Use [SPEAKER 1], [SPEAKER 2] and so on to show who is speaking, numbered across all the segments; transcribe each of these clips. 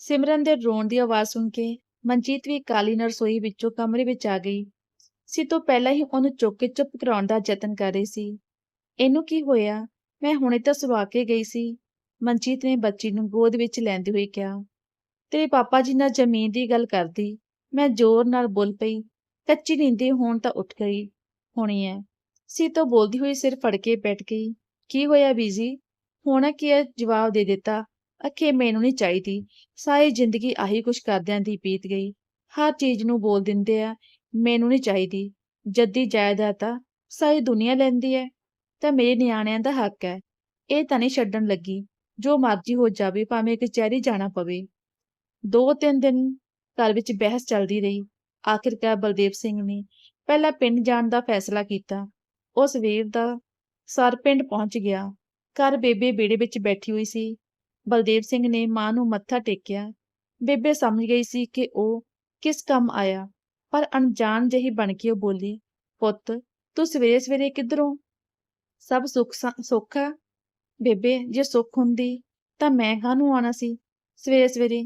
[SPEAKER 1] ਸਿਮਰਨ ਦੇ ਰੋਣ ਦੀ ਆਵਾਜ਼ ਸੁਣ ਕੇ ਮਨਜੀਤ ਵੀ ਕਾਲੀ ਨਰਸੋਈ ਵਿੱਚੋਂ ਕਮਰੇ ਵਿੱਚ ਆ ਗਈ। ਸੀ ਤੋਂ ਪਹਿਲਾਂ ਹੀ ਉਹਨੂੰ ਚੁੱਕ ਕੇ ਚੁੱਪ ਕਰਾਉਣ ਦਾ ਯਤਨ ਕਰ ਰਹੀ ਸੀ। ਇਹਨੂੰ ਕੀ ਹੋਇਆ? ਮੈਂ ਹੁਣੇ ਤਾਂ ਸੁਆ ਕੇ ਗਈ ਸੀ। ਮਨਜੀਤ ਨੇ ਬੱਚੀ ਨੂੰ ਗੋਦ ਵਿੱਚ ਲੈਂਦੇ ਹੋਏ ਕਿਹਾ। ਤੇਰੇ ਪਾਪਾ ਜੀ ਨਾਲ ਜ਼ਮੀਨ ਦੀ ਗੱਲ ਕਰਦੀ। ਮੈਂ ਜ਼ੋਰ ਨਾਲ ਬੋਲ ਪਈ, ਕੱਚੀ ਨੀਂਦੇ ਹੋਣ ਤਾਂ ਉੱਠ ਗਈ। ਹੋਣੀ ਐ। ਸੀ ਤੋਂ ਬੋਲਦੀ ਹੋਈ ਸਿਰ ਫੜ ਕੇ ਬੈਠ ਗਈ। ਕੀ ਹੋਇਆ ਬੀਜੀ? ਹੋਣਾ ਕੀ ਹੈ ਜਵਾਬ ਦੇ ਦਿੱਤਾ। ਅਖੇ ਮੈਨੂੰ ਨਹੀਂ ਚਾਹੀਦੀ। ਸਾਰੀ ਜ਼ਿੰਦਗੀ ਆਹੀ ਕੁਛ ਕਰਦਿਆਂ ਦੀ ਬੀਤ ਗਈ। ਹਰ ਚੀਜ਼ ਨੂੰ ਬੋਲ ਦਿੰਦੇ ਆ, ਮੈਨੂੰ ਨਹੀਂ ਚਾਹੀਦੀ। ਜੱਦੀ ਜਾਇਦਾਦ ਤਾਂ ਸਾਰੀ ਦੁਨੀਆ ਲੈਂਦੀ ਹੈ ਤਾਂ ਮੇਰੇ ਨਿਆਣਿਆਂ ਦਾ ਹੱਕ ਹੈ ਇਹ ਤਾਂ ਨਹੀਂ ਛੱਡਣ ਲੱਗੀ। ਜੋ ਮਰਜ਼ੀ ਹੋ ਜਾਵੇ, ਭਾਵੇਂ ਕਚਹਿਰੀ ਜਾਣਾ ਪਵੇ। ਦੋ ਤਿੰਨ ਦਿਨ ਘਰ ਵਿੱਚ ਬਹਿਸ ਚੱਲਦੀ ਰਹੀ। ਆਖਿਰਕਾਰ ਬਲਦੇਵ ਸਿੰਘ ਨੇ ਪਹਿਲਾਂ ਪਿੰਡ ਜਾਣ ਦਾ ਫੈਸਲਾ ਕੀਤਾ। ਉਸ ਵੀਰ ਦਾ ਸਰ ਪਿੰਡ ਪਹੁੰਚ ਗਿਆ। ਘਰ ਬੇਬੇ ਬੇੜੇ ਵਿੱਚ ਬੈਠੀ ਹੋਈ ਸੀ। ਬਲਦੇਵ ਸਿੰਘ ਨੇ ਮਾਂ ਨੂੰ ਮੱਥਾ ਟੇਕਿਆ। ਬੇਬੇ ਸਮਝ ਗਈ ਸੀ ਕਿ ਉਹ ਕਿਸ ਕੰਮ ਆਇਆ, ਪਰ ਅਣਜਾਣ ਜਿਹੀ ਬਣ ਕੇ ਉਹ ਬੋਲੀ, ਪੁੱਤ, ਤੂੰ ਸਵੇਰੇ ਸਵੇਰੇ ਕਿੱਧਰੋਂ? ਸਭ ਸੁੱਖ ਸ- ਸੁੱਖ ਆ? ਬੇਬੇ, ਜੇ ਸੁੱਖ ਹੁੰਦੀ ਤਾਂ ਮੈਂ ਕਾਹਨੂੰ ਆਉਣਾ ਸੀ ਸਵੇਰੇ ਸਵੇਰੇ?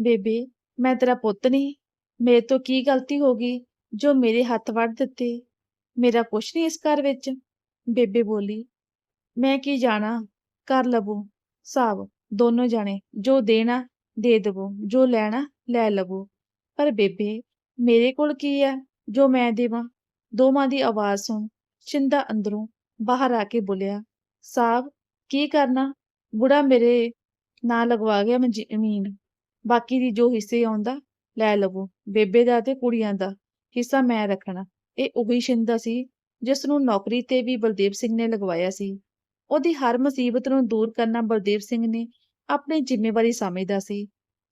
[SPEAKER 1] ਬੇਬੇ, ਮੈਂ ਤੇਰਾ ਪੁੱਤ ਨਹੀਂ। ਮੇਰੇ ਤੋਂ ਕੀ ਗਲਤੀ ਹੋ ਗਈ ਜੋ ਮੇਰੇ ਹੱਥ ਵੱਢ ਦਿੱਤੇ? ਮੇਰਾ ਕੁਛ ਨਹੀਂ ਇਸ ਘਰ ਵਿੱਚ? ਬੇਬੇ ਬੋਲੀ, ਮੈਂ ਕੀ ਜਾਣਾ? ਕਰ ਲਵੋ, ਸਾਬ। ਦੋਨੋਂ ਜਾਣੇ, ਜੋ ਦੇਣਾ, ਦੇ ਦੇਵੋ, ਜੋ ਲੈਣਾ, ਲੈ ਲਵੋ। ਪਰ ਬੇਬੇ, ਮੇਰੇ ਕੋਲ ਕੀ ਹੈ ਜੋ ਮੈਂ ਦੇਵਾਂ? ਦੋਵਾਂ ਦੀ ਆਵਾਜ਼ ਸੁਣ ਸ਼ਿੰਦਾ ਅੰਦਰੋਂ ਬਾਹਰ ਆ ਕੇ ਬੋਲਿਆ ਸਾਹਿਬ ਕੀ ਕਰਨਾ? ਬੁੜਾ ਮੇਰੇ ਨਾਂ ਲਗਵਾ ਗਿਆ ਮੈਂ ਜ਼ਮੀਨ ਬਾਕੀ ਦੀ ਜੋ ਹਿੱਸੇ ਆਉਂਦਾ, ਲੈ ਲਵੋ। ਬੇਬੇ ਦਾ ਤੇ ਕੁੜੀਆਂ ਦਾ ਹਿੱਸਾ ਮੈਂ ਰੱਖਣਾ। ਇਹ ਉਹੀ ਸ਼ਿੰਦਾ ਸੀ, ਜਿਸ ਨੂੰ ਨੌਕਰੀ ਤੇ ਵੀ ਬਲਦੇਵ ਸਿੰਘ ਨੇ ਲਗਵਾਇਆ ਸੀ। ਉਹਦੀ ਹਰ ਮੁਸੀਬਤ ਨੂੰ ਦੂਰ ਕਰਨਾ ਬਲਦੇਵ ਸਿੰਘ ਨੇ ਆਪਣੀ ਜ਼ਿੰਮੇਵਾਰੀ ਸਮਝਦਾ ਸੀ।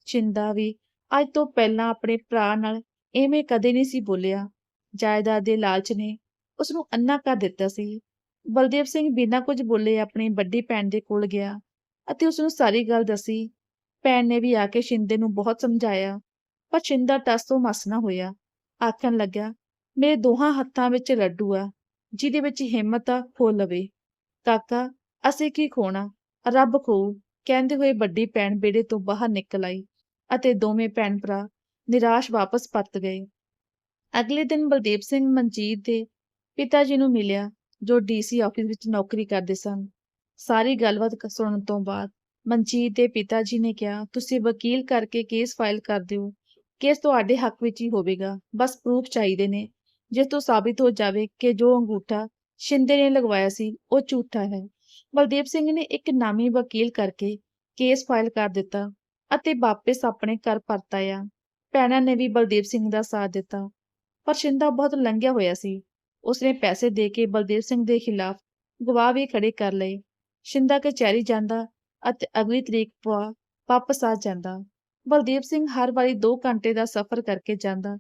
[SPEAKER 1] ਸ਼ਿੰਦਾ ਵੀ ਅੱਜ ਤੋਂ ਪਹਿਲਾਂ ਆਪਣੇ ਭਰਾ ਨਾਲ ਐਵੇਂ ਕਦੇ ਨਹੀਂ ਸੀ ਬੋਲਿਆ। ਜਾਇਦਾਦ ਦੇ ਲਾਲਚ ਨੇ ਉਸ ਨੂੰ ਅੰਨਾ ਕਰ ਦਿੱਤਾ ਸੀ। ਬਲਦੇਵ ਸਿੰਘ ਬਿਨਾਂ ਕੁਝ ਬੋਲੇ ਆਪਣੀ ਵੱਡੀ ਭੈਣ ਦੇ ਕੋਲ ਗਿਆ ਅਤੇ ਉਸ ਨੂੰ ਸਾਰੀ ਗੱਲ ਦੱਸੀ। ਭੈਣ ਨੇ ਵੀ ਆ ਕੇ ਸ਼ਿੰਦੇ ਨੂੰ ਬਹੁਤ ਸਮਝਾਇਆ, ਪਰ ਸ਼ਿੰਦਾ ਟਸ ਤੋਂ ਮਸ ਨਾ ਹੋਇਆ। ਆਖਣ ਲੱਗਾ ਮੇਰੇ ਦੋਹਾਂ ਹੱਥਾਂ ਵਿੱਚ ਲੱਡੂ ਆ, ਜਿਹਦੇ ਵਿੱਚ ਹਿੰਮਤ ਆ ਖੋ ਲਵੇ। ਕਾਕਾ, ਅਸੀਂ ਕੀ ਖੋਣਾ ਰੱਬ ਖੋਊ। ਕਹਿੰਦੇ ਹੋਏ ਵੱਡੀ ਭੈਣ ਬੇੜੇ ਤੋਂ ਬਾਹਰ ਨਿਕਲ ਆਈ ਅਤੇ ਦੋਵੇਂ ਭੈਣ ਭਰਾ ਨਿਰਾਸ਼ ਵਾਪਸ ਪਰਤ ਗਏ। ਅਗਲੇ ਦਿਨ ਬਲਦੇਵ ਸਿੰਘ ਮਨਜੀਤ ਦੇ ਪਿਤਾ ਜੀ ਨੂੰ ਮਿਲਿਆ, ਜੋ ਡੀਸੀ ਆਫਿਸ ਵਿੱਚ ਨੌਕਰੀ ਕਰਦੇ ਸਨ। ਸਾਰੀ ਗੱਲਬਾਤ ਸੁਣਨ ਤੋਂ ਬਾਅਦ ਮਨਜੀਤ ਦੇ ਪਿਤਾ ਜੀ ਨੇ ਕਿਹਾ, ਤੁਸੀਂ ਵਕੀਲ ਕਰਕੇ ਕੇਸ ਫਾਈਲ ਕਰ ਦਿਓ। ਕੇਸ ਤੁਹਾਡੇ ਹੱਕ ਵਿੱਚ ਹੀ ਹੋਵੇਗਾ। ਬਸ ਪ੍ਰੂਫ ਚਾਹੀਦੇ ਨੇ। ਜਿਸ ਤੋਂ ਸਾਬਿਤ ਹੋ ਜਾਵੇ ਕਿ ਜੋ ਅੰਗੂਠਾ ਸ਼ਿੰਦੇ ਨੇ ਲਗਵਾਇਆ ਸੀ, ਉਹ ਝੂਠਾ ਹੈ। ਬਲਦੇਵ ਸਿੰਘ ਨੇ ਇੱਕ ਨਾਮੀ ਵਕੀਲ ਕਰਕੇ ਕੇਸ ਫਾਈਲ ਕਰ ਦਿੱਤਾ ਅਤੇ ਵਾਪਸ ਆਪਣੇ ਘਰ ਪਰਤ ਆਇਆ। ਭੈਣਾਂ ਨੇ ਵੀ ਬਲਦੇਵ ਸਿੰਘ ਦਾ ਸਾਥ ਦਿੱਤਾ। ਪਰ ਸ਼ਿੰਦਾ ਬਹੁਤ ਲੰਘਿਆ ਹੋਇਆ ਸੀ। ਉਸਨੇ ਪੈਸੇ ਦੇ ਕੇ ਬਲਦੇਵ ਸਿੰਘ ਦੇ ਖਿਲਾਫ ਗਵਾਹ ਵੀ ਖੜੇ ਕਰ ਲਏ। ਸ਼ਿੰਦਾ ਕਚਹਿਰੀ ਜਾਂਦਾ ਅਤੇ ਅਗਲੀ ਤਰੀਕ ਪਾ ਵਾਪਸ ਆ ਜਾਂਦਾ। ਬਲਦੇਵ ਸਿੰਘ ਹਰ ਵਾਰੀ 2 ਘੰਟੇ ਦਾ ਸਫ਼ਰ ਕਰਕੇ ਜਾਂਦਾ,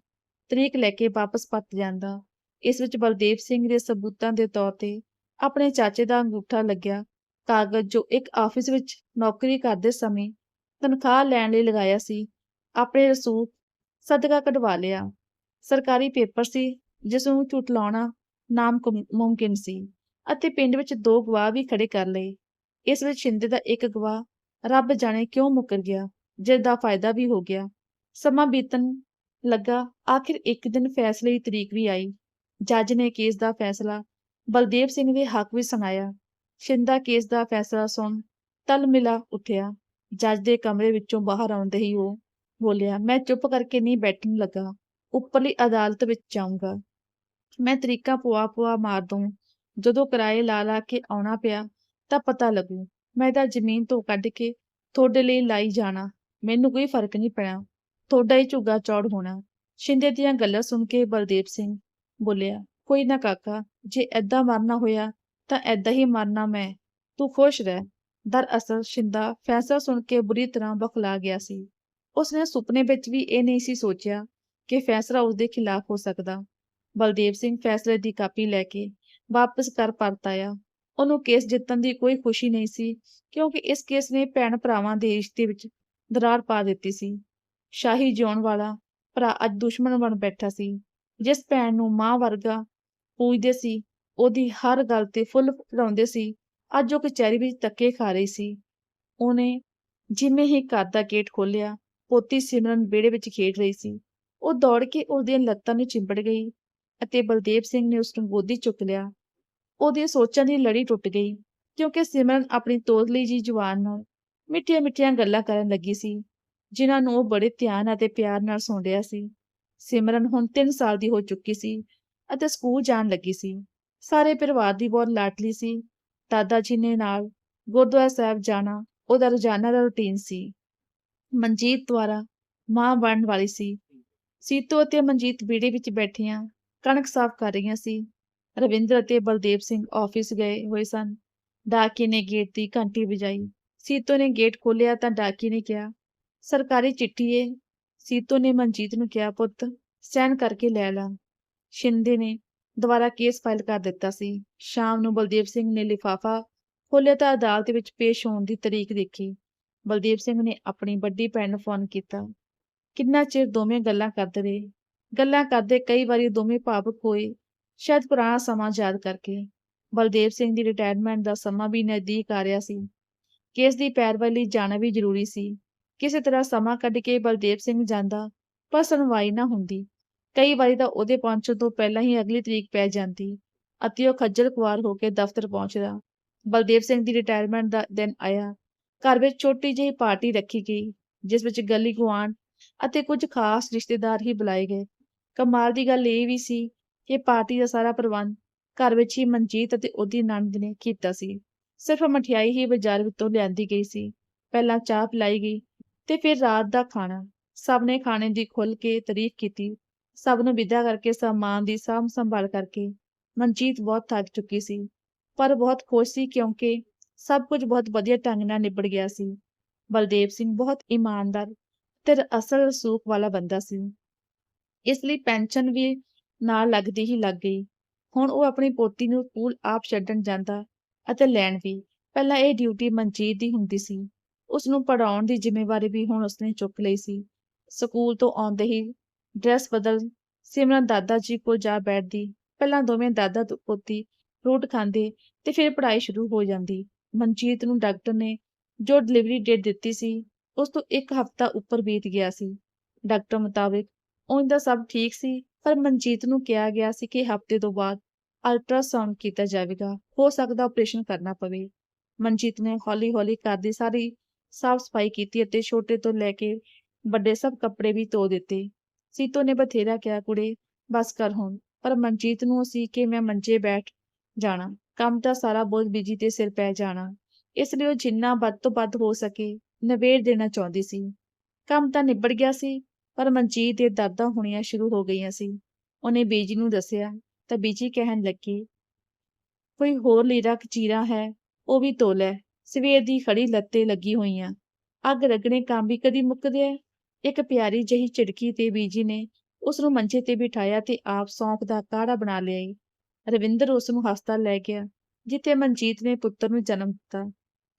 [SPEAKER 1] ਤਰੀਕ ਲੈ ਕੇ ਵਾਪਸ ਪਰਤ ਜਾਂਦਾ। ਇਸ ਵਿੱਚ ਬਲਦੇਵ ਸਿੰਘ ਦੇ ਸਬੂਤਾਂ ਦੇ ਤੌਰ ਤੇ ਆਪਣੇ ਚਾਚੇ ਦਾ ਅੰਗੂਠਾ ਲੱਗਿਆ, ਕਾਗਜ਼ ਜੋ ਇੱਕ ਆਫਿਸ ਵਿੱਚ ਨੌਕਰੀ ਕਰਦੇ ਸਮੇਂ ਤਨਖਾਹ ਲੈਣ ਲਈ ਲਗਾਇਆ ਸੀ, ਆਪਣੇ ਰਸੂਖ ਸਦਕਾ ਕਢਵਾ ਲਿਆ। ਸਰਕਾਰੀ ਪੇਪਰ ਸੀ, ਜਿਸ ਨੂੰ ਝੁਟਲਾਉਣਾ ਨਾਮ ਮੁਮਕਿਨ ਸੀ ਅਤੇ ਪਿੰਡ ਵਿੱਚ ਦੋ ਗਵਾਹ ਵੀ ਖੜੇ ਕਰ ਲਏ। ਇਸ ਵਿੱਚ ਸ਼ਿੰਦੇ ਦਾ ਇੱਕ ਗਵਾਹ ਰੱਬ ਜਾਣੇ ਕਿਉਂ ਮੁੱਕਰ ਗਿਆ, ਜਿਸ ਦਾ ਫਾਇਦਾ ਵੀ ਹੋ ਗਿਆ। ਸਮਾਂ ਬੀਤਣ ਲੱਗਾ, ਆਖਿਰ ਇੱਕ ਦਿਨ ਫੈਸਲੇ ਦੀ ਤਰੀਕ ਵੀ ਆਈ। ਜੱਜ ਨੇ ਕੇਸ ਦਾ ਫੈਸਲਾ ਬਲਦੇਵ ਸਿੰਘ ਦੇ ਹੱਕ ਵਿੱਚ ਸੁਣਾਇਆ। ਸ਼ਿੰਦਾ ਕੇਸ ਦਾ ਫੈਸਲਾ ਸੁਣ ਤਲ ਮਿਲਾ ਉੱਠਿਆ। ਜੱਜ ਦੇ ਕਮਰੇ ਵਿੱਚੋਂ ਬਾਹਰ ਆਉਂਦੇ ਹੀ ਉਹ ਬੋਲਿਆ, ਮੈਂ ਚੁੱਪ ਕਰਕੇ ਨਹੀਂ ਬੈਠਣ ਲੱਗਾ। ਉੱਪਰਲੀ ਅਦਾਲਤ ਵਿੱਚ ਜਾਊਂਗਾ। ਮੈਂ ਤਰੀਕਾ ਪੁਆ ਪੁਆ ਮਾਰ ਦੂੰ ਜਦੋਂ ਕਿਰਾਏ ਲਾ ਲਾ ਕੇ ਆਉਣਾ ਪਿਆ ਤਾਂ ਪਤਾ ਲੱਗੂ, ਮੈਂ ਤਾਂ ਜ਼ਮੀਨ ਤੋਂ ਕੱਢ ਕੇ ਤੁਹਾਡੇ ਲਈ ਲਾਈ ਜਾਣਾ। ਮੈਨੂੰ ਕੋਈ ਫ਼ਰਕ ਨਹੀਂ ਪੈਣਾ। ਤੁਹਾਡਾ ਹੀ ਝੁੱਗਾ ਚੌੜ ਹੋਣਾ। ਸ਼ਿੰਦੇ ਦੀਆਂ ਗੱਲਾਂ ਸੁਣ ਕੇ ਬਲਦੇਵ ਸਿੰਘ ਬੋਲਿਆ, ਕੋਈ ਨਾ ਕਾਕਾ ਜੇ ਐਦਾਂ ਮਰਨਾ ਹੋਇਆ ਤਾਂ ਐਦਾਂ ਹੀ ਮਰਨਾ ਮੈਂ। ਤੂੰ ਖੁਸ਼ ਰਹਿ। ਦਰਅਸਲ ਸ਼ਿੰਦਾ ਫੈਸਲਾ ਸੁਣ ਕੇ ਬੁਰੀ ਤਰ੍ਹਾਂ ਬਖਲਾ ਗਿਆ ਸੀ। ਉਸਨੇ ਸੁਪਨੇ ਵਿੱਚ ਵੀ ਇਹ ਨਹੀਂ ਸੀ ਸੋਚਿਆ ਕਿ ਫੈਸਲਾ ਉਸਦੇ ਖਿਲਾਫ ਹੋ ਸਕਦਾ। ਬਲਦੇਵ ਸਿੰਘ ਫੈਸਲੇ ਦੀ ਕਾਪੀ ਲੈ ਕੇ ਵਾਪਸ ਘਰ ਪਰਤ ਆਇਆ। ਉਹਨੂੰ ਕੇਸ ਜਿੱਤਣ ਦੀ ਕੋਈ ਖੁਸ਼ੀ ਨਹੀਂ ਸੀ, ਕਿਉਂਕਿ ਇਸ ਕੇਸ ਨੇ ਭੈਣ ਭਰਾਵਾਂ ਦੇ ਰਿਸ਼ਤੇ ਵਿੱਚ ਦਰਾਰ ਪਾ ਦਿੱਤੀ ਸੀ। ਸ਼ਾਹੀ ਜਿਉਣ ਵਾਲਾ ਭਰਾ ਅੱਜ ਦੁਸ਼ਮਣ ਬਣ ਬੈਠਾ ਸੀ, ਜਿਸ ਭੈਣ ਨੂੰ ਮਾਂ ਵਰਗਾ ਪੂਜਦੇ ਸੀ, ਉਹਦੀ ਹਰ ਗੱਲ ਤੇ ਫੁੱਲ ਫੁਲਾਉਂਦੇ ਸੀ, ਅੱਜ ਉਹ ਕਚਹਿਰੀ ਵਿੱਚ ਧੱਕੇ ਖਾ ਰਹੀ ਸੀ। ਉਹਨੇ ਜਿਵੇਂ ਹੀ ਘਰ ਦਾ ਗੇਟ ਖੋਲ੍ਹਿਆ, ਪੋਤੀ ਸਿਮਰਨ ਵਿਹੜੇ ਵਿੱਚ ਖੇਡ ਰਹੀ ਸੀ। ਉਹ ਦੌੜ ਕੇ ਉਹਦੀਆਂ ਲੱਤਾਂ ਨੂੰ ਚਿੰਬੜ ਗਈ ਅਤੇ ਬਲਦੇਵ ਸਿੰਘ ਨੇ ਉਸ ਨੂੰ ਗੋਦੀ ਚੁੱਕ ਲਿਆ। ਉਹਦੀਆਂ ਸੋਚਾਂ ਦੀ ਲੜੀ ਟੁੱਟ ਗਈ, ਕਿਉਂਕਿ ਸਿਮਰਨ ਆਪਣੀ ਤੋਤਲੀ ਜੀ ਜਵਾਨ ਨਾਲ ਮਿੱਠੀਆਂ ਮਿੱਠੀਆਂ ਗੱਲਾਂ ਕਰਨ ਲੱਗੀ ਸੀ, ਜਿਨ੍ਹਾਂ ਨੂੰ ਉਹ ਬੜੇ ਧਿਆਨ ਅਤੇ ਪਿਆਰ ਨਾਲ ਸੁਣ ਰਿਹਾ ਸੀ। ਸਿਮਰਨ ਹੁਣ 3 ਸਾਲ ਦੀ ਹੋ ਚੁੱਕੀ ਸੀ ਅਤੇ ਸਕੂਲ ਜਾਣ ਲੱਗੀ ਸੀ। ਸਾਰੇ ਪਰਿਵਾਰ ਦੀ ਬਹੁਤ ਲਾਡਲੀ ਸੀ। ਦਾਦਾ ਜੀ ਨੇ ਨਾਲ ਗੁਰਦੁਆਰਾ ਸਾਹਿਬ ਜਾਣਾ, ਉਹਦਾ ਰੋਜ਼ਾਨਾ ਦਾ ਰੁਟੀਨ ਸੀ। ਮਨਜੀਤ ਦੁਆਰਾ ਮਾਂ ਬਣਨ ਵਾਲੀ ਸੀ। ਸੀਤੋ ਅਤੇ ਮਨਜੀਤ ਬੀੜੇ ਵਿੱਚ ਬੈਠੀਆਂ, ਕਣਕ ਸਾਫ਼ ਕਰ ਰਹੀਆਂ ਸੀ। ਰਵਿੰਦਰ ਅਤੇ ਬਲਦੇਵ ਸਿੰਘ ਆਫਿਸ ਗਏ ਹੋਏ ਸਨ। ਡਾਕੀ ਨੇ ਗੇਟ ਦੀ ਘੰਟੀ ਵਜਾਈ। ਸੀਤੋ ਨੇ ਗੇਟ ਖੋਲ੍ਹਿਆ ਤਾਂ ਡਾਕੀ ਨੇ ਕਿਹਾ, ਸਰਕਾਰੀ ਚਿੱਠੀ ਏ। ਸੀਤੋ ਨੇ ਮਨਜੀਤ ਨੂੰ ਕਿਹਾ, ਪੁੱਤ ਸੈਨ ਕਰਕੇ ਲੈ ਲਾ। ਸ਼ਿੰਦੇ ਨੇ ਦੁਬਾਰਾ ਕੇਸ ਫਾਈਲ ਕਰ ਦਿੱਤਾ ਸੀ। ਸ਼ਾਮ ਨੂੰ ਬਲਦੇਵ ਸਿੰਘ ਨੇ ਲਿਫਾਫਾ ਖੋਲ੍ਹਿਆ ਤਾਂ ਅਦਾਲਤ ਵਿੱਚ ਪੇਸ਼ ਹੋਣ ਦੀ ਤਰੀਕ ਦੇਖੀ। ਬਲਦੇਵ ਸਿੰਘ ਨੇ ਆਪਣੀ ਵੱਡੀ ਭੈਣ ਨੂੰ ਫੋਨ ਕੀਤਾ। ਕਿੰਨਾ ਚਿਰ ਦੋਵੇਂ ਗੱਲਾਂ ਕਰਦੇ ਰਹੇ? ਗੱਲਾਂ ਕਰਦੇ ਕਈ ਵਾਰੀ ਦੋਵੇਂ ਭਾਵੁਕ ਹੋਏ। ਸ਼ਾਇਦ ਪੁਰਾਣਾ ਸਮਾਂ ਯਾਦ ਕਰਕੇ। ਬਲਦੇਵ ਸਿੰਘ ਦੀ ਰਿਟਾਇਰਮੈਂਟ ਦਾ ਸਮਾਂ ਵੀ ਨਜ਼ਦੀਕ ਆ ਰਿਹਾ ਸੀ। ਕੇਸ ਦੀ ਪੈਰਵਾਈ ਲਈ ਜਾਣਾ ਵੀ ਜ਼ਰੂਰੀ ਸੀ। ਕਿਸੇ ਤਰ੍ਹਾਂ ਸਮਾਂ ਕੱਢ ਕੇ ਬਲਦੇਵ ਸਿੰਘ ਜਾਂਦਾ, ਪਰ ਸੁਣਵਾਈ ਨਾ ਹੁੰਦੀ। ਕਈ ਵਾਰੀ ਤਾਂ ਉਹਦੇ ਪਹੁੰਚਣ ਤੋਂ ਪਹਿਲਾਂ ਹੀ ਅਗਲੀ ਤਰੀਕ ਪੈ ਜਾਂਦੀ ਅਤੇ ਉਹ ਖੱਜਲ ਖੁਆਰ ਹੋ ਕੇ ਦਫ਼ਤਰ ਪਹੁੰਚਦਾ। ਬਲਦੇਵ ਸਿੰਘ ਦੀ ਰਿਟਾਇਰਮੈਂਟ ਦਾ ਦਿਨ ਆਇਆ। ਘਰ ਵਿੱਚ ਛੋਟੀ ਜਿਹੀ ਪਾਰਟੀ ਰੱਖੀ ਗਈ, ਜਿਸ ਵਿੱਚ ਗਲੀ ਗੁਆਂਢ ਅਤੇ ਕੁਝ ਖਾਸ ਰਿਸ਼ਤੇਦਾਰ ਹੀ ਬੁਲਾਏ ਗਏ। ਕਮਾਲ ਦੀ ਗੱਲ ਇਹ ਵੀ ਸੀ ਕਿ ਪਾਰਟੀ ਦਾ ਸਾਰਾ ਪ੍ਰਬੰਧ ਘਰ ਵਿੱਚ ਹੀ ਮਨਜੀਤ ਅਤੇ ਉਹਦੀ ਨਣਦ ਨੇ ਕੀਤਾ ਸੀ। ਸਿਰਫ ਮਠਿਆਈ ਹੀ ਬਾਜ਼ਾਰ ਵਿੱਚੋਂ ਲਿਆਂਦੀ ਗਈ ਸੀ। ਪਹਿਲਾਂ ਚਾਹ ਪਿਲਾਈ ਗਈ ਤੇ ਫਿਰ ਰਾਤ ਦਾ ਖਾਣਾ। ਸਭ ਨੇ ਖਾਣੇ ਦੀ ਖੁੱਲ ਕੇ ਤਾਰੀਫ ਕੀਤੀ ਸਭ ਨੂੰ ਵਿਦਾ ਕਰਕੇ, ਸਮਾਨ ਦੀ ਸਾਂਭ ਸੰਭਾਲ ਕਰਕੇ ਮਨਜੀਤ ਬਹੁਤ ਥੱਕ ਚੁੱਕੀ ਸੀ, ਪਰ ਬਹੁਤ ਖੁਸ਼ ਸੀ ਕਿਉਂਕਿ ਸਭ ਕੁਝ ਬਹੁਤ ਵਧੀਆ ਢੰਗ ਨਾਲ ਨਿਬੜ ਗਿਆ ਸੀ। ਬਲਦੇਵ ਸਿੰਘ ਬਹੁਤ ਇਮਾਨਦਾਰ ਤੇ ਅਸਲ ਰਸੂਖ ਵਾਲਾ ਬੰਦਾ ਸੀ। ਇਸ ਲਈ ਪੈਨਸ਼ਨ ਵੀ ਨਾਲ ਲੱਗਦੀ ਹੀ ਲੱਗ ਗਈ। ਹੁਣ ਉਹ ਆਪਣੀ ਪੋਤੀ ਨੂੰ ਸਕੂਲ ਆਪ ਛੱਡਣ ਜਾਂਦਾ ਅਤੇ ਲੈਣ ਵੀ, ਪਹਿਲਾਂ ਇਹ ਡਿਊਟੀ ਮਨਜੀਤ ਦੀ ਹੁੰਦੀ ਸੀ। ਉਸ ਨੂੰ ਪੜਾਉਣ ਦੀ ਜ਼ਿੰਮੇਵਾਰੀ ਵੀ ਹੁਣ ਉਸਨੇ ਚੁੱਕ ਲਈ ਸੀ। ਸਕੂਲ ਤੋਂ ਆਉਂਦੇ ਹੀ ਡਰੈਸ ਬਦਲ ਸਿਮਰਨ ਦਾਦਾ ਜੀ ਕੋਲ ਜਾ ਬੈਠਦੀ। ਪਹਿਲਾਂ ਦੋਵੇਂ ਦਾਦਾ ਪੋਤੀ ਫਰੂਟ ਖਾਂਦੇ ਤੇ ਫਿਰ ਪੜ੍ਹਾਈ ਸ਼ੁਰੂ ਹੋ ਜਾਂਦੀ। ਮਨਜੀਤ ਨੂੰ ਡਾਕਟਰ ਨੇ ਜੋ ਡਿਲੀਵਰੀ ਡੇਟ ਦਿੱਤੀ ਸੀ, ਉਸ ਤੋਂ ਇੱਕ ਹਫ਼ਤਾ ਉੱਪਰ ਬੀਤ ਗਿਆ ਸੀ। ਡਾਕਟਰ ਮੁਤਾਬਿਕ ਉਹਦਾ ਸਭ ਠੀਕ ਸੀ, ਪਰ ਮਨਜੀਤ ਨੂੰ ਕਿਹਾ ਗਿਆ ਸੀ ਕਿ ਹਫ਼ਤੇ ਤੋਂ ਬਾਅਦ ਅਲਟਰਾਸਾਊਂਡ ਕੀਤਾ ਜਾਵੇਗਾ। ਹੋ ਸਕਦਾ ਆਪਰੇਸ਼ਨ ਕਰਨਾ ਪਵੇ। ਮਨਜੀਤ ਨੇ ਹੌਲੀ-ਹੌਲੀ ਘਰ ਦੀ ਸਾਰੀ ਸਾਫ਼ ਸਫ਼ਾਈ ਕੀਤੀ ਅਤੇ ਛੋਟੇ ਤੋਂ ਲੈ ਕੇ ਵੱਡੇ ਸਭ ਕੱਪੜੇ ਵੀ ਧੋ ਦਿੱਤੇ। ਸੀਤੋ ਨੇ ਬਥੇਰਾ ਕਿਹਾ, ਕੁੜੇ, ਬਸ ਕਰ ਹੁਣ, ਪਰ ਮਨਜੀਤ ਨੂੰ ਸੀ ਕਿ ਮੈਂ ਮੰਜੇ ਬੈਠ ਜਾਣਾ? ਕੰਮ ਦਾ ਸਾਰਾ ਬੋਝ ਬੀਜੀ ਤੇ ਸਿਰ ਪੈ ਜਾਣਾ। ਇਸ ਲਈ ਉਹ ਜਿੰਨਾ ਵੱਧ ਤੋਂ ਵੱਧ ਹੋ ਸਕੇ ਨਵੇੜ ਦੇਣਾ ਚਾਹੁੰਦੀ ਸੀ। ਕੰਮ ਤਾਂ ਨਿਬੜ ਗਿਆ ਸੀ, ਪਰ ਮਨਜੀਤ ਦੇ ਦਰਦਾਂ ਹੋਣੀਆਂ ਸ਼ੁਰੂ ਹੋ ਗਈਆਂ ਸੀ। ਉਹਨੇ ਬੀਜੀ ਨੂੰ ਦੱਸਿਆ, ਤਾਂ ਬੀਜੀ ਕਹਿਣ ਲੱਗੀ, ਕੋਈ ਹੋਰ ਲੀਰਾ ਕਚੀਰਾ ਹੈ, ਉਹ ਵੀ ਤੋਲ ਹੈ ਸਵੇਰ ਦੀ ਖੜੀ ਲੱਤੇ ਲੱਗੀ ਹੋਈਆਂ ਅੱਗ ਲੱਗਣੇ ਕੰਮ ਵੀ ਕਦੀ ਮੁੱਕਦੇ ਐ ਇੱਕ ਪਿਆਰੀ ਜਿਹੀ ਝਿੜਕੀ ਤੇ ਬੀਜੀ ਨੇ ਉਸ ਨੂੰ ਮੰਜੇ ਤੇ ਬਿਠਾਇਆ ਤੇ ਆਪ ਸੌਂਫ ਦਾ ਕਾੜਾ ਬਣਾ ਲਿਆਈ। ਰਵਿੰਦਰ ਉਸ ਨੂੰ ਹਸਪਤਾਲ ਲੈ ਗਿਆ, ਜਿੱਥੇ ਮਨਜੀਤ ਨੇ ਪੁੱਤਰ ਨੂੰ ਜਨਮ ਦਿੱਤਾ।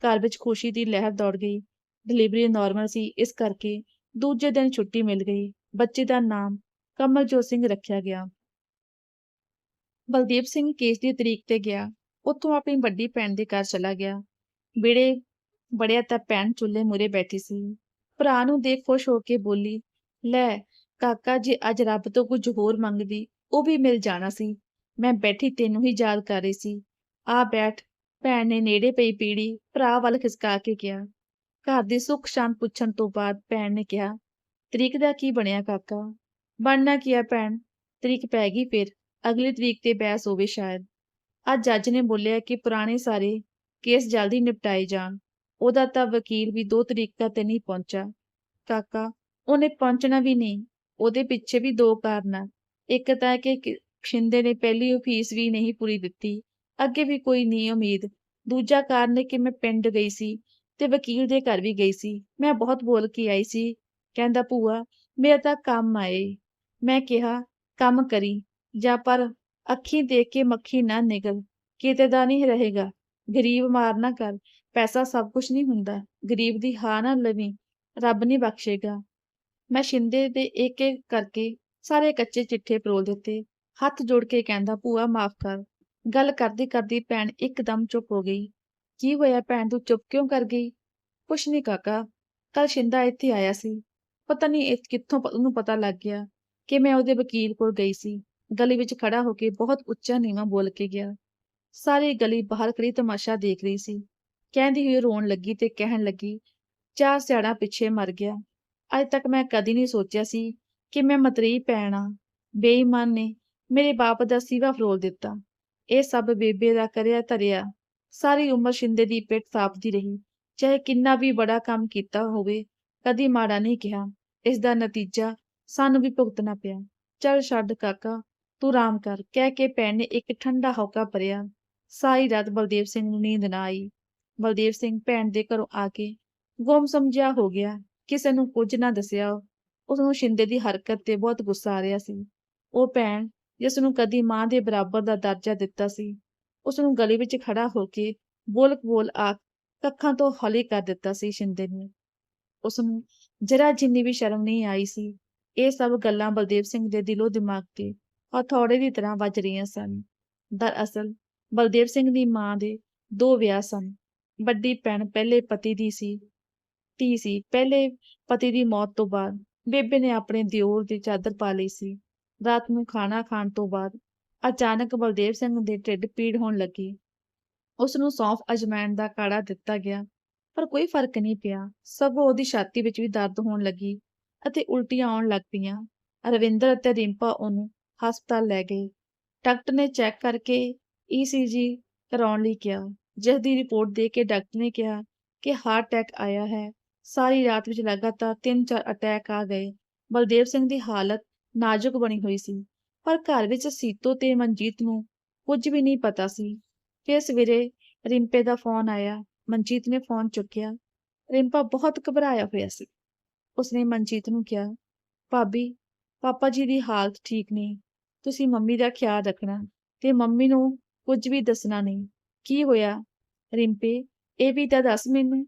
[SPEAKER 1] ਘਰ ਵਿੱਚ ਖੁਸ਼ੀ ਦੀ ਲਹਿਰ ਦੌੜ ਗਈ। ਡਿਲੀਵਰੀ ਨਾਰਮਲ ਸੀ, ਇਸ ਕਰਕੇ ਦੂਜੇ ਦਿਨ ਛੁੱਟੀ ਮਿਲ ਗਈ। ਬੱਚੇ ਦਾ ਨਾਮ ਕਮਲਜੋਤ ਸਿੰਘ ਰੱਖਿਆ ਗਿਆ। ਬਲਦੀਪ ਸਿੰਘ ਕੇਸ ਦੀ ਤਰੀਕ ਤੇ ਗਿਆ। ਉੱਥੋਂ ਆਪਣੀ ਵੱਡੀ ਭੈਣ ਦੇ ਘਰ ਚਲਾ ਗਿਆ। ਵਿੜੇ ਬੜਿਆ ਤਾਂ ਭੈਣ ਚੁੱਲ੍ਹੇ ਮੂਰੇ ਬੈਠੀ ਸੀ। ਭਰਾ ਨੂੰ ਦੇਖ ਖੁਸ਼ ਹੋ ਕੇ ਬੋਲੀ, ਲੈ ਕਾਕਾ ਜੀ ਅੱਜ ਰੱਬ ਤੋਂ ਕੁਝ ਹੋਰ ਮੰਗਦੀ, ਉਹ ਵੀ ਮਿਲ ਜਾਣਾ ਸੀ। ਮੈਂ ਬੈਠੀ ਤੈਨੂੰ ਹੀ ਯਾਦ ਕਰ ਰਹੀ ਸੀ। ਆ ਬੈਠ, ਭੈਣ ਨੇ ਨੇੜੇ ਪਈ ਪੀੜੀ, ਭਰਾ ਵੱਲ ਖਿਸਕਾ ਕੇ ਕਿਹਾ। ਘਰ ਦੀ ਸੁੱਖ ਸ਼ਾਂਤ ਪੁੱਛਣ ਤੋਂ ਬਾਅਦ ਭੈਣ ਨੇ ਕਿਹਾ, ਤਰੀਕ ਦਾ ਕੀ ਬਣਿਆ ਕਾਕਾ? ਬਣਨਾ ਕੀ ਆ ਭੈਣ? ਤਰੀਕ ਪੈ ਗਈ ਫਿਰ, ਅਗਲੀ ਤਰੀਕ ਤੇ ਬਹਿਸ ਹੋਵੇ ਸ਼ਾਇਦ। ਅੱਜ ਜੱਜ ਨੇ ਬੋਲਿਆ ਕਿ ਪੁਰਾਣੇ ਸਾਰੇ ਕੇਸ ਜਲਦੀ ਨਿਪਟਾਏ ਜਾਣ। ਉਹਦਾ ਤਾਂ ਵਕੀਲ ਵੀ ਦੋ ਤਰੀਕਾਂ ਤੇ ਨਹੀਂ ਪਹੁੰਚਾ ਕਾਕਾ, ਉਹਨੇ ਪਹੁੰਚਣਾ ਵੀ ਨਹੀਂ, ਉਹਦੇ ਪਿੱਛੇ ਵੀ ਦੋ ਕਾਰਨ ਇੱਕ ਤਾਂ ਕਿ ਕਿ ਸ਼ਿੰਦੇ ਨੇ ਪਹਿਲੀ ਫੀਸ ਵੀ ਨਹੀਂ ਪੂਰੀ ਦਿੱਤੀ, ਅੱਗੇ ਵੀ ਕੋਈ ਨਹੀਂ ਉਮੀਦ। ਦੂਜਾ ਕਾਰਨ ਹੈ ਕਿ ਮੈਂ ਪਿੰਡ ਗਈ ਸੀ ਤੇ ਵਕੀਲ ਦੇ ਘਰ ਵੀ ਗਈ ਸੀ। ਮੈਂ ਬਹੁਤ ਬੋਲ ਕੇ ਆਈ ਸੀ, ਕਹਿੰਦਾ, ਭੂਆ, ਮੇਰਾ ਤਾਂ ਕੰਮ ਆਏ। ਮੈਂ ਕਿਹਾ, ਕੰਮ ਕਰੀ, ਜਾਂ ਪਰ ਅੱਖੀਂ ਦੇਖ ਕੇ ਮੱਖੀ ਨਾ ਨਿਗਲ, ਕਿਤੇ ਦਾ ਨਹੀਂ ਰਹੇਗਾ। ਗਰੀਬ ਮਾਰ ਨਾ ਕਰ ਪੈਸਾ ਸਭ ਕੁਝ ਨਹੀਂ ਹੁੰਦਾ, ਗਰੀਬ ਦੀ ਹਾਂ ਨਾ ਲਵੀ, ਰੱਬ ਨਹੀਂ ਬਖਸ਼ੇਗਾ। ਮੈਂ ਸ਼ਿੰਦੇ ਦੇ ਇੱਕ ਇੱਕ ਕਰਕੇ ਸਾਰੇ ਕੱਚੇ ਚਿੱਠੇ ਪਰੋਲ ਦਿੱਤੇ। ਹੱਥ ਜੋੜ ਕੇ ਕਹਿੰਦਾ, ਭੂਆ, ਮਾਫ ਕਰ। ਗੱਲ ਕਰਦੀ ਕਰਦੀ ਭੈਣ ਇੱਕਦਮ ਚੁੱਪ ਹੋ ਗਈ। ਕੀ ਹੋਇਆ ਭੈਣ, ਤੂੰ ਚੁੱਪ ਕਿਉਂ ਕਰ ਗਈ? ਕੁਛ ਨਹੀਂ ਕਾਕਾ ਕੱਲ ਸ਼ਿੰਦਾ ਇੱਥੇ ਆਇਆ ਸੀ। ਪਤਾ ਨਹੀਂ ਇਹ ਕਿੱਥੋਂ ਉਹਨੂੰ ਪਤਾ ਲੱਗ ਗਿਆ ਕਿ ਮੈਂ ਉਹਦੇ ਵਕੀਲ ਕੋਲ ਗਈ ਸੀ। ਗਲੀ ਵਿੱਚ ਖੜਾ ਹੋ ਕੇ ਬਹੁਤ ਉੱਚਾ ਨੀਵਾਂ ਬੋਲ ਕੇ ਗਿਆ। ਸਾਰੀ ਗਲੀ ਬਾਹਰ ਖੜੀ ਤਮਾਸ਼ਾ ਦੇਖ ਰਹੀ ਸੀ। ਕਹਿੰਦੀ ਹੋਈ ਰੋਣ ਲੱਗੀ ਤੇ ਕਹਿਣ ਲੱਗੀ ਚਾਰ ਸਿਆੜਾ ਪਿੱਛੇ ਮਰ ਗਿਆ। ਅੱਜ ਤੱਕ ਮੈਂ ਕਦੀ ਨਹੀਂ ਸੋਚਿਆ ਸੀ ਕਿ ਮੈਂ ਮਤਰੀ ਪੈਣਾ ਬੇਈਮਾਨ ਨੇ ਮੇਰੇ ਬਾਪ ਦਾ ਸੀਵਾ ਫਰੋਲ ਦਿੱਤਾ। ਇਹ ਸਭ ਬੇਬੇ ਦਾ ਕਰਿਆ ਧਰਿਆ। ਸਾਰੀ ਉਮਰ ਸ਼ਿੰਦੇ ਦੀ ਪਿੱਠ ਥਾਪਦੀ ਰਹੀ। ਚਾਹੇ ਕਿੰਨਾ ਵੀ ਬੜਾ ਕੰਮ ਕੀਤਾ ਹੋਵੇ, ਕਦੀ ਮਾੜਾ ਨਹੀਂ ਕਿਹਾ। ਇਸ ਦਾ ਨਤੀਜਾ ਸਾਨੂੰ ਵੀ ਭੁਗਤਣਾ ਪਿਆ। ਚੱਲ ਛੱਡ ਕਾਕਾ, ਤੂੰ ਆਰਾਮ ਕਰ। ਕਹਿ ਕੇ ਭੈਣ ਨੇ ਇੱਕ ਠੰਡਾ ਹੌਕਾ ਭਰਿਆ। ਸਾਰੀ ਰਾਤ ਬਲਦੇਵ ਸਿੰਘ ਨੂੰ ਨੀਂਦ ਨਾ ਆਈ। ਬਲਦੇਵ ਸਿੰਘ ਭੈਣ ਦੇ ਘਰੋਂ ਆ ਕੇ ਗੁੰਮ ਸਮਝਿਆ ਹੋ ਗਿਆ, ਕਿਸੇ ਨੂੰ ਕੁਝ ਨਾ ਦੱਸਿਆ। ਉਸ ਨੂੰ ਸ਼ਿੰਦੇ ਦੀ ਹਰਕਤ ਤੇ ਬਹੁਤ ਗੁੱਸਾ ਆ ਰਿਹਾ ਸੀ। ਉਹ ਭੈਣ, ਜਿਸ ਨੂੰ ਕਦੀ ਮਾਂ ਦੇ ਬਰਾਬਰ ਦਾ ਦਰਜਾ ਦਿੱਤਾ ਸੀ ਉਸ ਨੂੰ ਗਲੀ ਵਿੱਚ ਖੜਾ ਹੋ ਕੇ ਬੋਲਕ ਬੋਲ ਆ ਕੱਖਾਂ ਤੋਂ ਹੌਲੀ ਕਰ ਦਿੱਤਾ ਸੀ ਸ਼ਿੰਦੇ ਨੇ। ਉਸ ਨੂੰ ਜਰਾ ਜਿੰਨੀ ਵੀ ਸ਼ਰਮ ਨਹੀਂ ਆਈ ਸੀ, ਇਹ ਸਭ ਗੱਲਾਂ ਬਲਦੇਵ ਸਿੰਘ ਦੇ ਦਿਲੋਂ ਦਿਮਾਗ ਤੇ ਹਥੌੜੇ ਦੀ ਤਰ੍ਹਾਂ ਵੱਜ ਰਹੀਆਂ ਸਨ। ਦਰਅਸਲ ਬਲਦੇਵ ਸਿੰਘ ਦੀ ਮਾਂ ਦੇ ਦੋ ਵਿਆਹ ਸਨ। ਵੱਡੀ ਭੈਣ ਪਹਿਲੇ ਪਤੀ ਦੀ ਸੀ, ਧੀ ਸੀ, ਪਹਿਲੇ ਪਤੀ ਦੀ ਮੌਤ ਤੋਂ ਬਾਅਦ ਬੇਬੇ ਨੇ ਆਪਣੇ ਦਿਓਰ ਦੀ ਚਾਦਰ ਪਾ ਲਈ ਸੀ। ਰਾਤ ਨੂੰ ਖਾਣਾ ਖਾਣ ਤੋਂ ਬਾਅਦ ਅਚਾਨਕ ਬਲਦੇਵ ਸਿੰਘ ਦੇ ਢਿੱਡ ਪੀੜ ਹੋਣ ਲੱਗੀ। ਉਸ ਨੂੰ ਸੌਂਫ ਅਜਮੈਨ ਦਾ ਕਾੜਾ ਦਿੱਤਾ ਗਿਆ, ਪਰ ਕੋਈ ਫ਼ਰਕ ਨਹੀਂ ਪਿਆ। ਸਗੋਂ ਉਹਦੀ ਛਾਤੀ ਵਿੱਚ ਵੀ ਦਰਦ ਹੋਣ ਲੱਗੀ ਅਤੇ ਉਲਟੀਆਂ ਆਉਣ ਲੱਗ ਪਈਆਂ। ਰਵਿੰਦਰ ਅਤੇ ਰਿੰਪਾ ਉਹਨੂੰ ਹਸਪਤਾਲ ਲੈ ਗਏ। ਡਾਕਟਰ ਨੇ ਚੈੱਕ ਕਰਕੇ ਈਸੀਜੀ ਕਰਾਉਣ ਲਈ ਕਿਹਾ। ਜਿਸ ਦੀ ਰਿਪੋਰਟ ਦੇ ਕੇ ਡਾਕਟਰ ਨੇ ਕਿਹਾ ਕਿ ਹਾਰਟ ਅਟੈਕ ਆਇਆ ਹੈ। ਸਾਰੀ ਰਾਤ ਵਿੱਚ ਲਗਾਤਾਰ 3-4 ਅਟੈਕ ਆ ਗਏ। ਬਲਦੇਵ ਸਿੰਘ ਦੀ ਹਾਲਤ ਨਾਜ਼ੁਕ ਬਣੀ ਹੋਈ ਸੀ। ਪਰ ਘਰ ਵਿੱਚ ਸੀਤੋ ਤੇ ਮਨਜੀਤ ਨੂੰ ਕੁਝ ਵੀ ਨਹੀਂ ਪਤਾ ਸੀ। ਫਿਰ ਸਵੇਰੇ ਰਿੰਪੇ ਦਾ ਫੋਨ ਆਇਆ। ਮਨਜੀਤ ਨੇ ਫੋਨ ਚੁੱਕਿਆ। ਰਿੰਪਾ ਬਹੁਤ ਘਬਰਾਇਆ ਹੋਇਆ ਸੀ। ਉਸਨੇ ਮਨਜੀਤ ਨੂੰ ਕਿਹਾ, ਭਾਬੀ, ਪਾਪਾ ਜੀ ਦੀ ਹਾਲਤ ਠੀਕ ਨਹੀਂ। ਤੁਸੀਂ ਮੰਮੀ ਦਾ ਖਿਆਲ ਰੱਖਣਾ ਤੇ ਮੰਮੀ ਨੂੰ ਕੁਝ ਵੀ ਦੱਸਣਾ ਨਹੀਂ। ਕੀ ਹੋਇਆ? ਰਿੰਪੇ, ਇਹ ਵੀ ਤਾਂ ਦੱਸ ਮੈਨੂੰ।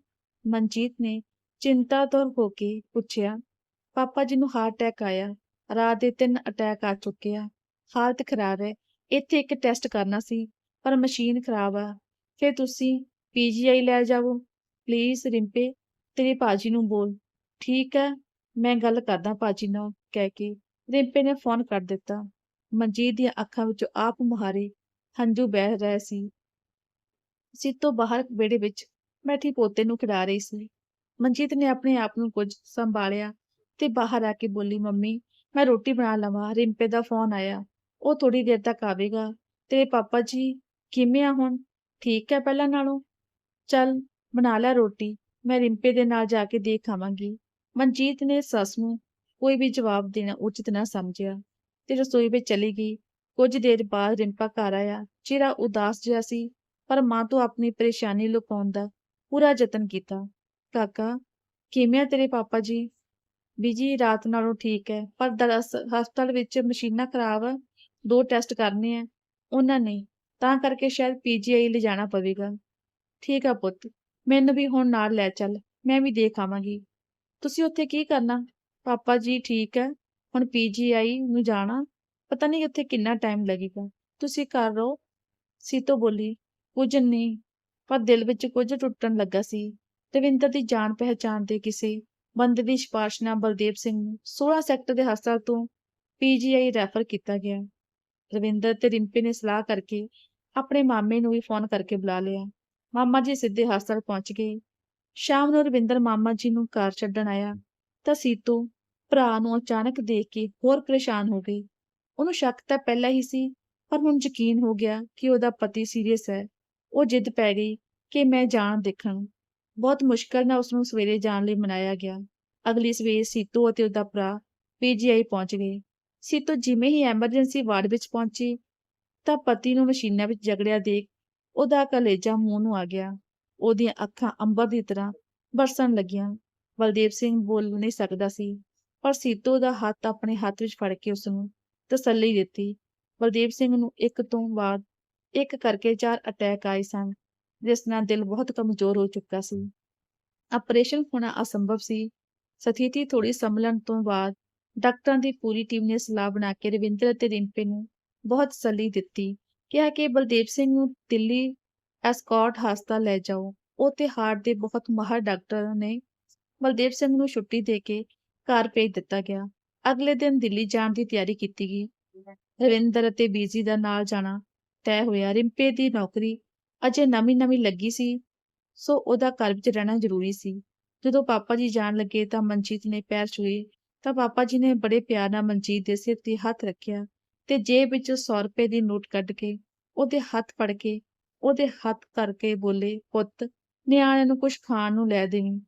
[SPEAKER 1] ਮਨਜੀਤ ਨੇ ਚਿੰਤਾਤੁਰ ਹੋ ਕੇ ਪੁੱਛਿਆ, ਪਾਪਾ ਜੀ ਨੂੰ ਹਾਰਟ ਅਟੈਕ ਆਇਆ। ਰਾਤ ਦੇ ਤਿੰਨ ਅਟੈਕ ਆ ਚੁੱਕੇ ਆ। ਹਾਲਤ ਖਰਾਬ ਹੈ। ਇੱਥੇ ਇੱਕ ਟੈਸਟ ਕਰਨਾ ਸੀ, ਪਰ ਮਸ਼ੀਨ ਖਰਾਬ ਆ। ਫਿਰ ਤੁਸੀਂ ਪੀਜੀਆਈ ਲੈ ਜਾਵੋ। ਪਲੀਜ਼ ਰਿੰਪੇ, ਤੇਰੇ ਪਾਜੀ ਨੂੰ ਬੋਲ। ਠੀਕ ਹੈ, ਮੈਂ ਗੱਲ ਕਰਦਾ ਪਾਜੀ ਨਾਲ ਕਹਿ ਕੇ। ਰਿੰਪੇ ਨੇ ਫੋਨ ਕਰ ਦਿੱਤਾ। ਮਨਜੀਤ ਦੀਆਂ ਅੱਖਾਂ ਵਿੱਚੋਂ ਆਪ ਮੁਹਾਰੇ ਹੰਝੂ ਬਹਿ ਰਹੇ ਸੀ। ਸੀਤੋ ਬਾਹਰ ਵਿਹੜੇ ਵਿੱਚ ਬੈਠੀ ਪੋਤੇ ਨੂੰ ਖਿਡਾ ਰਹੀ ਸੀ। ਮਨਜੀਤ ਨੇ ਆਪਣੇ ਆਪ ਨੂੰ ਕੁਝ ਸੰਭਾਲਿਆ ਤੇ ਬਾਹਰ ਆ ਕੇ ਬੋਲੀ, ਮੰਮੀ, ਮੈਂ ਰੋਟੀ ਬਣਾ ਲਵਾਂ, ਰਿੰਪੇ ਦਾ ਫੋਨ ਆਇਆ। ਉਹ ਥੋੜੀ ਦੇਰ ਤੱਕ ਆਵੇਗਾ। ਤੇਰੇ ਪਾਪਾ ਜੀ ਕਿਵੇਂ ਆ ਹੁਣ? ਠੀਕ ਹੈ ਪਹਿਲਾਂ ਨਾਲੋਂ? ਚੱਲ, ਬਣਾ ਲੈ ਰੋਟੀ, ਮੈਂ ਰਿੰਪੇ ਦੇ ਨਾਲ ਜਾ ਕੇ ਦੇਖ ਆਵਾਂਗੀ। ਮਨਜੀਤ ਨੇ ਸੱਸ ਨੂੰ ਕੋਈ ਵੀ ਜਵਾਬ ਦੇਣਾ ਉਚਿਤ ਨਾ ਸਮਝਿਆ ਤੇ ਰਸੋਈ ਵਿੱਚ ਚਲੀ ਗਈ। ਕੁਝ ਦੇਰ ਬਾਅਦ ਰਿੰਪਾ ਘਰ ਆਇਆ। ਚਿਹਰਾ ਉਦਾਸ ਜਿਹਾ ਸੀ। ਪਰ ਮਾਂ ਤੋਂ ਆਪਣੀ ਪਰੇਸ਼ਾਨੀ ਲੁਕਾਉਣ ਦਾ ਪੂਰਾ ਯਤਨ ਕੀਤਾ। ਕਾਕਾ, ਕਿਵੇਂ ਆ ਤੇਰੇ ਪਾਪਾ ਜੀ? ਬੀਜੀ, ਰਾਤ ਨਾਲੋਂ ਠੀਕ ਹੈ, ਪਰ ਦਰਅਸਲ ਹਸਪਤਾਲ ਵਿੱਚ ਮਸ਼ੀਨਾਂ ਖਰਾਬ ਆ, ਦੋ ਟੈਸਟ ਕਰਨੇ ਆ, ਉਹਨਾਂ ਨੇ, ਤਾਂ ਕਰਕੇ ਸ਼ਾਇਦ ਪੀਜੀਆਈ ਲਿਜਾਣਾ ਪਵੇਗਾ। ਠੀਕ ਆ ਪੁੱਤ, ਮੈਨੂੰ ਵੀ ਹੁਣ ਨਾਲ ਲੈ ਚੱਲ, ਮੈਂ ਵੀ ਦੇਖ ਆਵਾਂਗੀ। ਤੁਸੀਂ ਉੱਥੇ ਕੀ ਕਰਨਾ? ਪਾਪਾ ਜੀ ਠੀਕ ਹੈ, ਹੁਣ ਪੀਜੀਆਈ ਨੂੰ ਜਾਣਾ, ਪਤਾ ਨਹੀਂ ਉੱਥੇ ਕਿੰਨਾ ਟਾਈਮ ਲੱਗੇਗਾ। ਤੁਸੀਂ ਕਰ ਰਹੋ, ਸੀਤੋ ਬੋਲੀ ਕੁਝ ਨਹੀਂ, ਪਰ ਦਿਲ ਵਿੱਚ ਕੁਝ ਟੁੱਟਣ ਲੱਗਾ ਸੀ। ਦਵਿੰਦਰ ਦੀ ਜਾਣ ਪਹਿਚਾਣ ਦੇ ਕਿਸੇ ਬੰਦੇ ਦੀ ਸਿਫਾਰਿਸ਼ ਨਾਲ ਬਲਦੇਵ ਸਿੰਘ ਨੂੰ 16 ਸੈਕਟਰ ਦੇ ਹਸਪਤਾਲ ਤੋਂ ਪੀਜੀਆਈ ਰੈਫਰ ਕੀਤਾ ਗਿਆ। ਰਵਿੰਦਰ ਤੇ ਰਿੰਪੇ ਨੇ ਸਲਾਹ ਕਰਕੇ ਆਪਣੇ ਮਾਮੇ ਨੂੰ ਵੀ ਫੋਨ ਕਰਕੇ ਬੁਲਾ ਲਿਆ। ਮਾਮਾ ਜੀ ਸਿੱਧੇ ਹਸਪਤਾਲ ਪਹੁੰਚ ਗਏ। ਸ਼ਾਮ ਨੂੰ ਰਵਿੰਦਰ ਮਾਮਾ ਜੀ ਨੂੰ ਕਾਰ ਛੱਡਣ ਆਇਆ ਤਾਂ ਸੀਤੋ ਭਰਾ ਨੂੰ ਅਚਾਨਕ ਦੇਖ ਕੇ ਹੋਰ ਪਰੇਸ਼ਾਨ ਹੋ ਗਈ। ਉਹਨੂੰ ਸ਼ੱਕ ਤਾਂ ਪਹਿਲਾਂ ਹੀ ਸੀ, ਪਰ ਹੁਣ ਯਕੀਨ ਹੋ ਗਿਆ ਕਿ ਉਹਦਾ ਪਤੀ ਸੀਰੀਅਸ ਹੈ। ਉਹ ਜਿੱਦ ਪੈ ਗਈ ਕਿ ਮੈਂ ਜਾਣ ਦੇਖਣ। ਬਹੁਤ ਮੁਸ਼ਕਲ ਨਾਲ ਉਸ ਨੂੰ ਸਵੇਰੇ ਜਾਣ ਲਈ ਮਨਾਇਆ ਗਿਆ। ਅਗਲੀ ਸਵੇਰ ਸੀਤੂ ਅਤੇ ਉਹਦਾ ਭਰਾ ਪੀਜੀਆਈ ਪਹੁੰਚ ਗਏ। ਸੀਤੂ ਜਿਵੇਂ ਹੀ ਐਮਰਜੈਂਸੀ ਵਾਰਡ ਵਿੱਚ ਪਹੁੰਚੀ ਤਾਂ ਪਤੀ ਨੂੰ ਮਸ਼ੀਨਾਂ ਵਿੱਚ ਜਗੜਿਆ ਦੇਖ ਉਹਦਾ ਕਲੇਜਾ ਮੂੰਹ ਨੂੰ ਆ ਗਿਆ। ਉਹਦੀਆਂ ਅੱਖਾਂ ਅੰਬਰ ਦੀ ਤਰ੍ਹਾਂ ਬਰਸਣ ਲੱਗੀਆਂ। ਬਲਦੇਵ ਸਿੰਘ ਬੋਲ ਨਹੀਂ ਸਕਦਾ ਸੀ, ਪਰ ਸੀਤੂ ਦਾ ਹੱਥ ਆਪਣੇ ਹੱਥ ਵਿੱਚ ਫੜ ਕੇ ਉਸ ਨੂੰ ਤਸੱਲੀ ਦਿੱਤੀ। ਬਲਦੇਵ ਸਿੰਘ ਨੂੰ ਇੱਕ ਤੋਂ ਬਾਅਦ ਇੱਕ ਕਰਕੇ ਚਾਰ ਅਟੈਕ ਆਏ ਸਨ, ਜਿਸ ਨਾਲ ਦਿਲ ਬਹੁਤ ਕਮਜ਼ੋਰ ਹੋ ਚੁੱਕਾ ਸੀ। ਆਪਰੇਸ਼ਨ ਹੋਣਾ ਅਸੰਭਵ ਸੀ। ਸਥਿਤੀ ਥੋੜੀ ਸੰਭਲਣ ਤੋਂ ਬਾਅਦ ਡਾਕਟਰਾਂ ਦੀ ਪੂਰੀ ਟੀਮ ਨੇ ਸਲਾਹ ਬਣਾ ਕੇ ਰਵਿੰਦਰ ਅਤੇ ਰਿੰਪੇ ਨੂੰ ਬਹੁਤ ਤਸੱਲੀ ਦਿੱਤੀ, ਕਿਹਾ ਕਿ ਬਲਦੇਵ ਸਿੰਘ ਨੂੰ ਦਿੱਲੀ ਐਸਕੌਟ ਹਸਪਤਾਲ ਲੈ ਜਾਓ। ਉਹ ਤੇ ਹਾਰਟ ਦੇ ਬਹੁਤ ਮਾਹਰ ਡਾਕਟਰ ਨੇ ਬਲਦੇਵ ਸਿੰਘ ਨੂੰ ਛੁੱਟੀ ਦੇ ਕੇ ਘਰ ਭੇਜ ਦਿੱਤਾ ਗਿਆ। ਅਗਲੇ ਦਿਨ ਦਿੱਲੀ ਜਾਣ ਦੀ ਤਿਆਰੀ ਕੀਤੀ ਗਈ। ਰਵਿੰਦਰ ਅਤੇ ਬੀਜੀ ਦਾ ਨਾਲ ਜਾਣਾ ਤੈਅ ਹੋਇਆ, ਰਿੰਪੇ ਦੀ ਨੌਕਰੀ ਅਜੇ ਨਵੀਂ-ਨਵੀਂ ਲੱਗੀ ਸੀ। ਸੋ ਉਹਦਾ ਘਰ ਵਿੱਚ ਰਹਿਣਾ ਜ਼ਰੂਰੀ ਸੀ। ਜਦੋਂ ਪਾਪਾ ਜੀ ਜਾਣ ਲੱਗੇ ਤਾਂ ਮਨਜੀਤ ਨੇ ਪੈਰ ਛੂਏ। ਤਾਂ ਪਾਪਾ ਜੀ ਨੇ ਬੜੇ ਪਿਆਰ ਨਾਲ ਮਨਜੀਤ ਦੇ ਸਿਰ ਤੇ ਹੱਥ ਰੱਖਿਆ ਤੇ ਜੇਬ ਵਿੱਚੋਂ 100 ਰੁਪਏ ਦੀ ਨੋਟ ਕੱਢ ਕੇ ਉਹਦੇ ਹੱਥ ਫੜ ਕੇ ਉਹਦੇ ਹੱਥ ਕਰਕੇ ਬੋਲੇ, ਪੁੱਤ, ਨਿਆਣਿਆਂ ਨੂੰ ਕੁਝ ਖਾਣ ਨੂੰ ਲੈ ਦੇਵੀਂ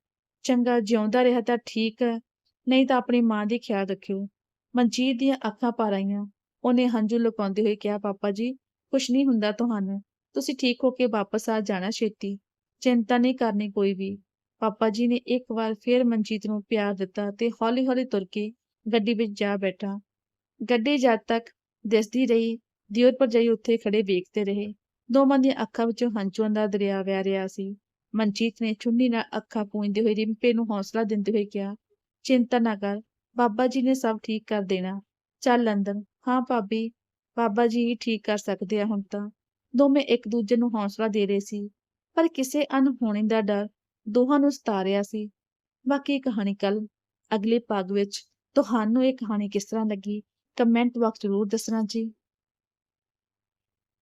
[SPEAKER 1] ਚੰਗਾ, ਜਿਉਂਦਾ ਰਿਹਾ ਤਾਂ ਠੀਕ ਹੈ, ਨਹੀਂ ਤਾਂ ਆਪਣੀ ਮਾਂ ਦੀ ਖਿਆਲ ਰੱਖਿਓ। ਮਨਜੀਤ ਦੀਆਂ ਅੱਖਾਂ ਭਰ ਆਈਆਂ। ਉਹਨੇ ਹੰਝੂ ਲੁਕਾਉਂਦੇ ਹੋਏ ਕਿਹਾ, ਪਾਪਾ ਜੀ ਕੁਛ ਨਹੀਂ ਹੁੰਦਾ ਤੁਹਾਨੂੰ। ਤੁਸੀਂ ਠੀਕ ਹੋ ਕੇ ਵਾਪਸ ਆ ਜਾਣਾ ਛੇਤੀ। ਚਿੰਤਾ ਨਹੀਂ ਕਰਨੀ ਕੋਈ ਵੀ। ਪਾਪਾ ਜੀ ਨੇ ਇੱਕ ਵਾਰ ਫੇਰ ਮਨਜੀਤ ਨੂੰ ਪਿਆਰ ਦਿੱਤਾ ਤੇ ਹੌਲੀ-ਹੌਲੀ ਤੁਰ ਕੇ ਗੱਡੀ ਵਿੱਚ ਜਾ ਬੈਠਾ। ਗੱਡੀ ਜਦ ਤੱਕ ਦਿਸਦੀ ਰਹੀ, ਦਿਓਰ ਭਰਜਾਈ ਉੱਥੇ ਖੜੇ ਵੇਖਦੇ ਰਹੇ। ਦੋਵਾਂ ਦੀਆਂ ਅੱਖਾਂ ਵਿੱਚੋਂ ਹੰਝੂਆਂ ਦਾ ਦਰਿਆ ਵਹਿ ਰਿਹਾ ਸੀ। ਮਨਜੀਤ ਨੇ ਚੁੰਨੀ ਨਾਲ ਅੱਖਾਂ ਪੂੰਝਦੇ ਹੋਏ ਰਿੰਪੇ ਨੂੰ ਹੌਸਲਾ ਦਿੰਦੇ ਹੋਏ ਕਿਹਾ, ਚਿੰਤਾ ਨਾ ਕਰ ਬਾਬਾ ਜੀ ਨੇ ਸਭ ਠੀਕ ਕਰ ਦੇਣਾ। ਚੱਲ ਅੰਦਰ। ਹਾਂ ਭਾਬੀ ਬਾਬਾ ਜੀ ਹੀ ਠੀਕ ਕਰ ਸਕਦੇ ਆ ਹੁਣ ਤਾਂ। ਦੋਵੇਂ ਇੱਕ ਦੂਜੇ ਨੂੰ ਹੌਸਲਾ ਦੇ ਰਹੇ ਸੀ, ਪਰ ਕਿਸੇ ਅਣਹੋਣੀ ਦਾ ਡਰ ਦੋਹਾਂ ਨੂੰ ਸਤਾ ਰਿਹਾ ਸੀ। ਬਾਕੀ ਕਹਾਣੀ ਕੱਲ ਅਗਲੇ ਭਾਗ ਵਿੱਚ ਤੁਹਾਨੂੰ ਇਹ ਕਹਾਣੀ ਕਿਸ ਤਰ੍ਹਾਂ ਲੱਗੀ ਕਮੈਂਟ ਬਾਕਸ ਜ਼ਰੂਰ ਦੱਸਣਾ ਜੀ।